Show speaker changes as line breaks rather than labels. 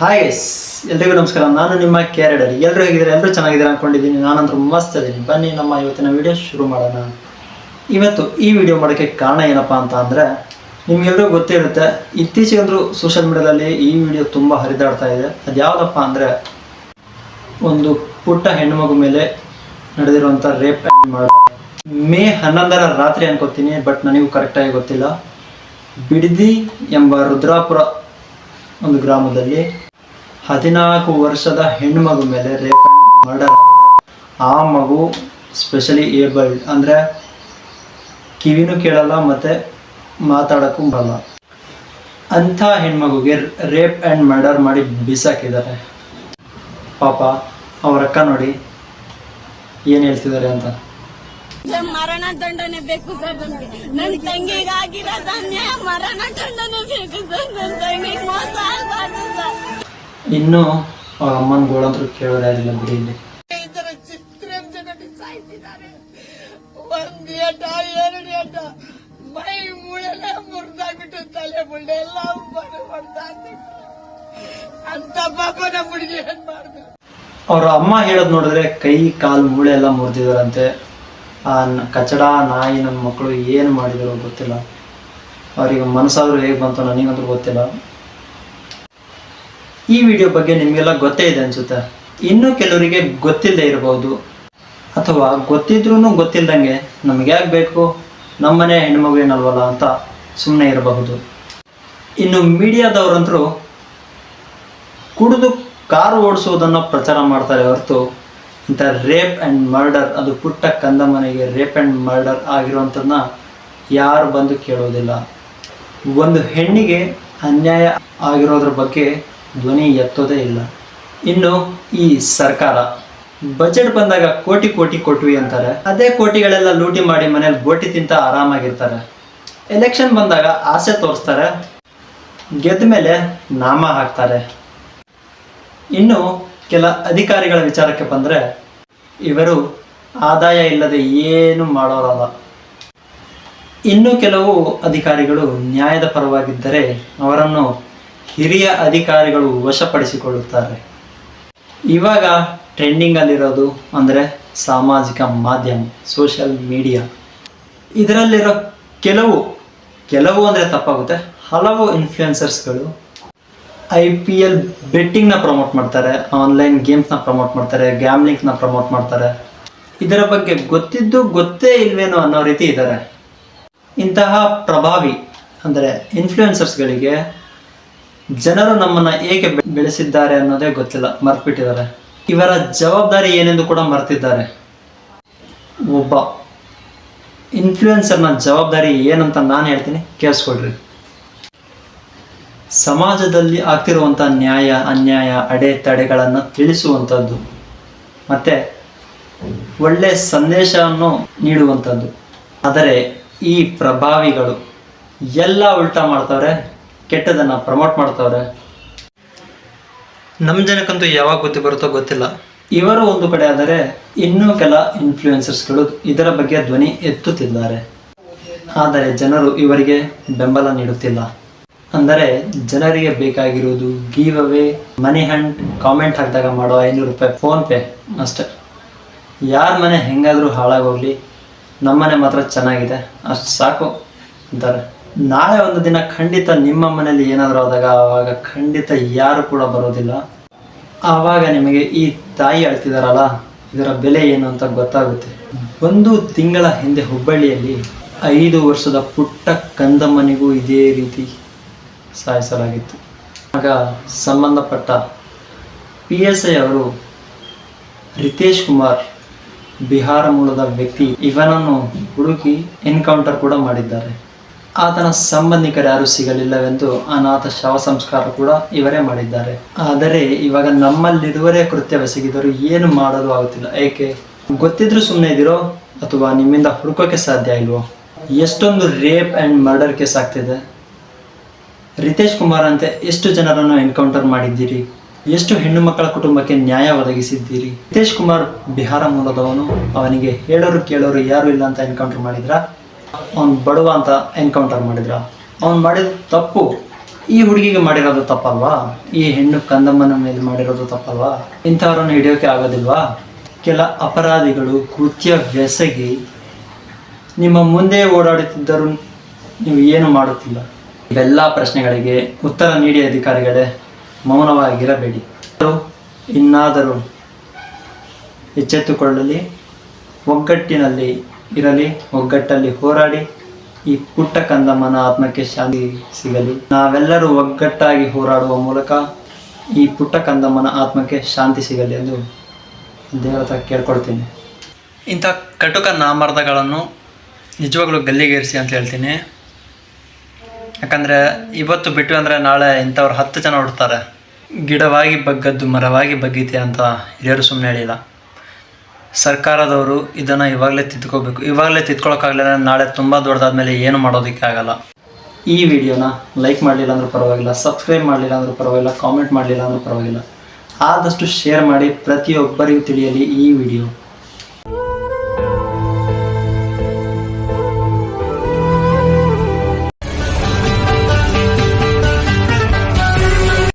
Hi S ಎಲ್ರಿಗೂ ನಮಸ್ಕಾರ. ನಾನು ನಿಮ್ಮ ಕ್ಯಾರೆಡರ್ ಎಲ್ಲರೂ ಹೇಗಿದ್ದಾರೆ? ಎಲ್ಲರೂ ಚೆನ್ನಾಗಿದ್ದಾರೆ ಅಂದ್ಕೊಂಡಿದ್ದೀನಿ ನಾನಂತೂ ಮಸ್ತ್ ಇದ್ದೀನಿ ಬನ್ನಿ, ನಮ್ಮ ಇವತ್ತಿನ ವಿಡಿಯೋ ಶುರು ಮಾಡೋಣ. ಇವತ್ತು ಈ ವಿಡಿಯೋ ಮಾಡೋಕ್ಕೆ ಕಾರಣ ಏನಪ್ಪ ಅಂತ ಅಂದರೆ ನಿಮಗೆಲ್ಲರೂ ಗೊತ್ತಿರುತ್ತೆ, ಇತ್ತೀಚೆಗಂದ್ರೂ ಸೋಷಿಯಲ್ ಮೀಡಿಯಾದಲ್ಲಿ ಈ ವಿಡಿಯೋ ತುಂಬ ಹರಿದಾಡ್ತಾ ಇದೆ. ಅದು ಯಾವುದಪ್ಪ ಅಂದರೆ, ಒಂದು ಪುಟ್ಟ ಹೆಣ್ಣುಮಗು ಮೇಲೆ ನಡೆದಿರುವಂಥ ರೇಪ್ ಮಾಡಿ ಮೇ ಹನ್ನೊಂದರ ರಾತ್ರಿ ಅನ್ಕೋತೀನಿ ಬಟ್ ನನಗೂ ಕರೆಕ್ಟಾಗಿ ಗೊತ್ತಿಲ್ಲ. ಬಿಡದಿ ಎಂಬ ರುದ್ರಾಪುರ ಒಂದು ಗ್ರಾಮದಲ್ಲಿ ಹದಿನಾಲ್ಕು ವರ್ಷದ ಹೆಣ್ಮಗು ಮೇಲೆ ರೇಪ್ ಮರ್ಡರ್ ಆಗಿದೆ. ಆ ಮಗು ಸ್ಪೆಷಲಿ ಏಬಲ್ಡ್ ಅಂದರೆ ಕಿವಿನೂ ಕೇಳಲ್ಲ ಮತ್ತು ಮಾತಾಡೋಕ್ಕೂ ಬರಲ್ಲ. ಅಂಥ ಹೆಣ್ಮಗುಗೆ ರೇಪ್ ಆ್ಯಂಡ್ ಮರ್ಡರ್ ಮಾಡಿ ಬಿಸಾಕಿದ್ದಾರೆ. ಪಾಪ, ಅವ್ರ ಅಕ್ಕ ನೋಡಿ ಏನು ಹೇಳ್ತಿದ್ದಾರೆ ಅಂತ.
ಮರಣ ದಂಡನೆ ಬೇಕು ಸರ್ ನಮ್ಗೆ ನನ್ ತಂಗಿಗೆ ಮರಣ ದಂಡನೆ ಬೇಕು ಸರ್. ನನ್ ತಂಗಿಗೆ ಮೋಸ
ಇನ್ನೂ ಅವ್ರ ಅಮ್ಮನ ಗೋಳಂತರು ಕೇಳೋರು ಯಾರಿಲ್ಲ ಬಿಡಿ ಇಲ್ಲಿ.
ಒಂದ್ ಏಟ ಎರಡು ಏಟ ಮೈ ಮೂಳೆಲ್ಲ ಮುರಿದಾಗ್ಬಿಟ್ಟು ತಲೆ ಮುಳ್ಳೆ ಎಲ್ಲ ಹೊಡ್ದಾಕ್ಬಿಟ್ಟು ಅಂತ ಪಾಪ ನಮ್ಮ ಹುಡುಗಿ ಏನ್ ಮಾಡ್ದು
ಅವ್ರ ಅಮ್ಮ ಹೇಳೋದು ನೋಡಿದ್ರೆ ಕೈ ಕಾಲು ಮೂಳೆ ಎಲ್ಲ ಮುರಿದಿದಾರಂತೆ ಆ ಕಚಡ ನಾಯಿ ನನ್ನ ಮಕ್ಕಳು ಏನು ಮಾಡಿದಾರೋ ಗೊತ್ತಿಲ್ಲ. ಅವರಿಗೆ ಮನಸ್ಸಾದ್ರೂ ಹೇಗೆ ಬಂತು ನನಗಂತೂ ಗೊತ್ತಿಲ್ಲ. ಈ ವಿಡಿಯೋ ಬಗ್ಗೆ ನಿಮಗೆಲ್ಲ ಗೊತ್ತೇ ಇದೆ ಅನ್ಸುತ್ತೆ? ಇನ್ನೂ ಕೆಲವರಿಗೆ ಗೊತ್ತಿಲ್ಲದೆ ಇರಬಹುದು. ಅಥವಾ ಗೊತ್ತಿದ್ರೂ ಗೊತ್ತಿಲ್ಲದಂಗೆ ನಮ್ಗೆ ಯಾಕೆ ಬೇಕು? ನಮ್ಮನೆ ಏನಲ್ವಲ್ಲ ಅಂತ ಸುಮ್ಮನೆ ಇರಬಹುದು. ಇನ್ನು ಮೀಡಿಯಾದವರಂತರೂ ಕುಡಿದು ಕಾರು ಓಡಿಸೋದನ್ನು ಪ್ರಚಾರ ಮಾಡ್ತಾರೆ ಹೊರತು ಇಂಥ ರೇಪ್ ಆ್ಯಂಡ್ ಮರ್ಡರ್, ಅದು ಪುಟ್ಟ ಕಂದ ಮನೆಗೆ ರೇಪ್ ಆ್ಯಂಡ್ ಮರ್ಡರ್ ಆಗಿರುವಂಥದ್ದನ್ನ ಯಾರು ಬಂದು ಕೇಳೋದಿಲ್ಲ. ಒಂದು ಹೆಣ್ಣಿಗೆ ಅನ್ಯಾಯ ಆಗಿರೋದ್ರ ಬಗ್ಗೆ ಧ್ವನಿ ಎತ್ತೋದೇ ಇಲ್ಲ. ಇನ್ನು ಈ ಸರ್ಕಾರ ಬಜೆಟ್ ಬಂದಾಗ ಕೋಟಿ ಕೋಟಿ ಕೊಟ್ವಿ ಅಂತಾರೆ. ಅದೇ ಕೋಟಿಗಳೆಲ್ಲ ಲೂಟಿ ಮಾಡಿ ಮನೇಲಿ ಬೋಟಿ ತಿಂತ ಆರಾಮಾಗಿರ್ತಾರೆ. ಎಲೆಕ್ಷನ್ ಬಂದಾಗ ಆಸೆ ತೋರಿಸ್ತಾರೆ. ಗೆದ್ದ ಮೇಲೆ ನಾಮ ಹಾಕ್ತಾರೆ. ಇನ್ನು ಕೆಲ ಅಧಿಕಾರಿಗಳ ವಿಚಾರಕ್ಕೆ ಬಂದರೆ ಇವರು ಆದಾಯ ಇಲ್ಲದೆ ಏನು ಮಾಡೋರಲ್ಲ. ಇನ್ನು ಕೆಲವು ಅಧಿಕಾರಿಗಳು ನ್ಯಾಯದ ಪರವಾಗಿದ್ದರೆ ಅವರನ್ನು ಹಿರಿಯ ಅಧಿಕಾರಿಗಳು ವಶಪಡಿಸಿಕೊಳ್ಳುತ್ತಾರೆ. ಇವಾಗ ಟ್ರೆಂಡಿಂಗಲ್ಲಿರೋದು ಅಂದರೆ ಸಾಮಾಜಿಕ ಮಾಧ್ಯಮ ಸೋಷಿಯಲ್ ಮೀಡಿಯಾ ಇದರಲ್ಲಿರೋ ಕೆಲವು ಕೆಲವು ಅಂದರೆ ತಪ್ಪಾಗುತ್ತೆ. ಹಲವು ಇನ್ಫ್ಲುಯೆನ್ಸರ್ಸ್ಗಳು ಐ ಪಿ ಎಲ್ ಬೆಟ್ಟಿಂಗ್ನ ಪ್ರಮೋಟ್ ಮಾಡ್ತಾರೆ ಆನ್ಲೈನ್ ಗೇಮ್ಸ್ನ ಪ್ರಮೋಟ್ ಮಾಡ್ತಾರೆ ಗ್ಯಾಮ್ಲಿಂಗ್ನ ಪ್ರಮೋಟ್ ಮಾಡ್ತಾರೆ. ಇದರ ಬಗ್ಗೆ ಗೊತ್ತಿದ್ದು ಗೊತ್ತೇ ಇಲ್ವೇನೋ ಅನ್ನೋ ರೀತಿ ಇದ್ದಾರೆ. ಇಂತಹ ಪ್ರಭಾವಿ ಅಂದರೆ ಇನ್ಫ್ಲುಯೆನ್ಸರ್ಸ್ಗಳಿಗೆ ಜನರು ನಮ್ಮನ್ನ ಹೇಗೆ ಬೆಳೆಸಿದ್ದಾರೆ ಅನ್ನೋದೇ ಗೊತ್ತಿಲ್ಲ, ಮರ್ತ್ಬಿಟ್ಟಿದ್ದಾರೆ. ಇವರ ಜವಾಬ್ದಾರಿ ಏನೆಂದು ಕೂಡ ಮರ್ತಿದ್ದಾರೆ. ಒಬ್ಬ ಇನ್ಫ್ಲೂಯೆನ್ಸರ್ನ ಜವಾಬ್ದಾರಿ ಏನಂತ ನಾನು ಹೇಳ್ತೀನಿ, ಕೇಳಿಸ್ಕೊಳ್ರಿ. ಸಮಾಜದಲ್ಲಿ ಆಗ್ತಿರುವಂಥ ನ್ಯಾಯ, ಅನ್ಯಾಯ, ಅಡೆತಡೆಗಳನ್ನು ತಿಳಿಸುವಂಥದ್ದು ಮತ್ತು ಒಳ್ಳೆಯ ಸಂದೇಶವನ್ನು ನೀಡುವಂಥದ್ದು ಆದರೆ ಈ ಪ್ರಭಾವಿಗಳು ಎಲ್ಲ ಉಲ್ಟಾ ಮಾಡ್ತವ್ರೆ? ಕೆಟ್ಟದನ್ನು ಪ್ರಮೋಟ್ ಮಾಡ್ತಾವ್ರೆ? ನಮ್ಮ ಜನಕ್ಕಂತೂ ಯಾವಾಗ ಗೊತ್ತಿ ಬರುತ್ತೋ ಗೊತ್ತಿಲ್ಲ. ಇವರು ಒಂದು ಕಡೆ ಆದರೆ ಇನ್ನೂ ಕೆಲ ಇನ್ಫ್ಲೂಯೆನ್ಸರ್ಸ್ಗಳು ಇದರ ಬಗ್ಗೆ ಧ್ವನಿ ಎತ್ತುತ್ತಿದ್ದಾರೆ. ಆದರೆ ಜನರು ಇವರಿಗೆ ಬೆಂಬಲ ನೀಡುತ್ತಿಲ್ಲ. ಅಂದರೆ ಜನರಿಗೆ ಬೇಕಾಗಿರುವುದು ಗೀವ್ ಅವೇ ಮನಿ ಹ್ಯಾಂಡ್ ಕಾಮೆಂಟ್ ಹಾಕಿದಾಗ ಮಾಡೋ ಐನೂರು ರೂಪಾಯಿ ಫೋನ್ ಪೇ ಅಷ್ಟೆ. ಯಾರ ಮನೆ ಹೆಂಗಾದರೂ ಹಾಳಾಗೋಗ್ಲಿ ನಮ್ಮನೆ ಮಾತ್ರ ಚೆನ್ನಾಗಿದೆ ಅಷ್ಟು ಸಾಕು ಅಂತಾರೆ. ನಾಳೆ ಒಂದು ದಿನ ಖಂಡಿತ ನಿಮ್ಮ ಮನೆಯಲ್ಲಿ ಏನಾದರೂ ಆದಾಗ ಆವಾಗ ಖಂಡಿತ ಯಾರು ಕೂಡ ಬರೋದಿಲ್ಲ. ಆವಾಗ ನಿಮಗೆ ಈ ತಾಯಿ ಅಳ್ತಿದಾರಲ್ಲ, ಇದರ ಬೆಲೆ ಏನು ಅಂತ ಗೊತ್ತಾಗುತ್ತೆ. ಒಂದು ತಿಂಗಳ ಹಿಂದೆ ಹುಬ್ಬಳ್ಳಿಯಲ್ಲಿ ಐದು ವರ್ಷದ ಪುಟ್ಟ ಕಂದಮ್ಮನಿಗೂ ಇದೇ ರೀತಿ ಸಾಯಿಸಲಾಗಿತ್ತು. ಆಗ ಸಂಬಂಧಪಟ್ಟ ಪಿ ಎಸ್ ಐ ಅವರು ರಿತೇಶ್ ಕುಮಾರ್, ಬಿಹಾರ ಮೂಲದ ವ್ಯಕ್ತಿ, ಇವನನ್ನು ಹುಡುಕಿ ಎನ್ಕೌಂಟರ್ ಕೂಡ ಮಾಡಿದ್ದಾರೆ. ಆತನ ಸಂಬಂಧಿಕರು ಯಾರು ಸಿಗಲಿಲ್ಲವೆಂದು ಅನಾಥ ಶವ ಸಂಸ್ಕಾರ ಕೂಡ ಇವರೇ ಮಾಡಿದ್ದಾರೆ. ಆದರೆ ಇವಾಗ ನಮ್ಮಲ್ಲಿರುವರೇ ಕೃತ್ಯವೆಸಗಿದರು ಏನು ಮಾಡಲು ಆಗುತ್ತಿಲ್ಲ. ಏಕೆ? ಗೊತ್ತಿದ್ರು ಸುಮ್ಮನೆ ಇದಿರೋ ಅಥವಾ ನಿಮ್ಮಿಂದ ಹುಡುಕೋಕೆ ಸಾಧ್ಯ ಇಲ್ವೋ? ಎಷ್ಟೊಂದು ರೇಪ್ ಆ್ಯಂಡ್ ಮರ್ಡರ್ ಕೇಸ್ ಆಗ್ತಿದೆ. ರಿತೇಶ್ ಕುಮಾರ್ ಅಂತೆ ಎಷ್ಟು ಜನರನ್ನು ಎನ್ಕೌಂಟರ್ ಮಾಡಿದ್ದೀರಿ? ಎಷ್ಟು ಹೆಣ್ಣು ಮಕ್ಕಳ ಕುಟುಂಬಕ್ಕೆ ನ್ಯಾಯ ಒದಗಿಸಿದ್ದೀರಿ? ರಿತೇಶ್ ಕುಮಾರ್ ಬಿಹಾರ ಮೂಲದವನು. ಅವನಿಗೆ ಹೇಳೋರು ಕೇಳೋರು ಯಾರು ಇಲ್ಲ ಅಂತ ಎನ್ಕೌಂಟರ್ ಮಾಡಿದ್ರ? ಅವನು ಬಡವ ಅಂತ ಎನ್ಕೌಂಟರ್ ಮಾಡಿದ್ರ. ಅವ್ನು ಮಾಡಿದ ತಪ್ಪು, ಈ ಹುಡುಗಿಗೆ ಮಾಡಿರೋದು ತಪ್ಪಲ್ವಾ? ಈ ಹೆಣ್ಣು ಕಂದಮ್ಮನ ಮೇಲೆ ಮಾಡಿರೋದು ತಪ್ಪಲ್ವಾ? ಇಂಥವ್ರನ್ನು ಹಿಡಿಯೋಕೆ ಆಗೋದಿಲ್ವಾ? ಕೆಲ ಅಪರಾಧಿಗಳು ಕೃತ್ಯ ಬೆಸಗಿ ನಿಮ್ಮ ಮುಂದೆ ಓಡಾಡುತ್ತಿದ್ದರೂ ನೀವು ಏನು ಮಾಡುತ್ತಿಲ್ಲ. ಇವೆಲ್ಲ ಪ್ರಶ್ನೆಗಳಿಗೆ ಉತ್ತರ ನೀಡಿ ಅಧಿಕಾರಿಗಳೇ ಮೌನವಾಗಿರಬೇಡಿ. ಇನ್ನಾದರೂ ಎಚ್ಚೆತ್ತುಕೊಳ್ಳಲಿ, ಒಗ್ಗಟ್ಟಿನಲ್ಲಿ ಇರಲಿ, ಒಗ್ಗಟ್ಟಲ್ಲಿ ಹೋರಾಡಿ, ಈ ಪುಟ್ಟ ಕಂದಮ್ಮನ ಆತ್ಮಕ್ಕೆ ಶಾಂತಿ ಸಿಗಲಿ. ನಾವೆಲ್ಲರೂ ಒಗ್ಗಟ್ಟಾಗಿ ಹೋರಾಡುವ ಮೂಲಕ ಈ ಪುಟ್ಟ ಕಂದಮ್ಮನ ಆತ್ಮಕ್ಕೆ ಶಾಂತಿ ಸಿಗಲಿ ಎಂದು ದೇವರ ಹತ್ರ ಕೇಳ್ಕೊಳ್ತೀನಿ. ಇಂಥ ಕಟುಕ ನಾಮರ್ಧಗಳನ್ನು ನಿಜವಾಗ್ಲೂ ಗಲ್ಲಿಗೇರಿಸಿ ಅಂತ ಹೇಳ್ತೀನಿ. ಯಾಕಂದರೆ ಇವತ್ತು ಬಿಟ್ಟು ಅಂದರೆ ನಾಳೆ ಇಂಥವ್ರು ಹತ್ತು ಜನ ಹುಡ್ತಾರೆ. ಗಿಡವಾಗಿ ಬಗ್ಗದ್ದು ಮರವಾಗಿ ಬಗ್ಗೀತೆ ಅಂತ ಹಿರಿಯರು ಸುಮ್ಮನೆ ಹೇಳಿಲ್ಲ. ಸರ್ಕಾರದವರು ಇದನ್ನು ಇವಾಗಲೇ ತಿದ್ಕೋಬೇಕು. ಇವಾಗಲೇ ತಿದ್ಕೊಳ್ಳೋಕ್ಕಾಗಲಿಲ್ಲ ನಾಳೆ ತುಂಬ ದೊಡ್ಡದಾದ್ಮೇಲೆ ಏನು ಮಾಡೋದಕ್ಕೆ ಆಗಲ್ಲ. ಈ ವಿಡಿಯೋನ ಲೈಕ್ ಮಾಡಲಿಲ್ಲ ಅಂದರೂ ಪರವಾಗಿಲ್ಲ, ಸಬ್ಸ್ಕ್ರೈಬ್ ಮಾಡಲಿಲ್ಲ ಅಂದರೂ ಪರವಾಗಿಲ್ಲ, ಕಾಮೆಂಟ್ ಮಾಡಲಿಲ್ಲ ಅಂದರೂ ಪರವಾಗಿಲ್ಲ. ಆದಷ್ಟು ಶೇರ್ ಮಾಡಿ ಪ್ರತಿಯೊಬ್ಬರಿಗೂ ತಿಳಿಯಲಿ ಈ ವಿಡಿಯೋ.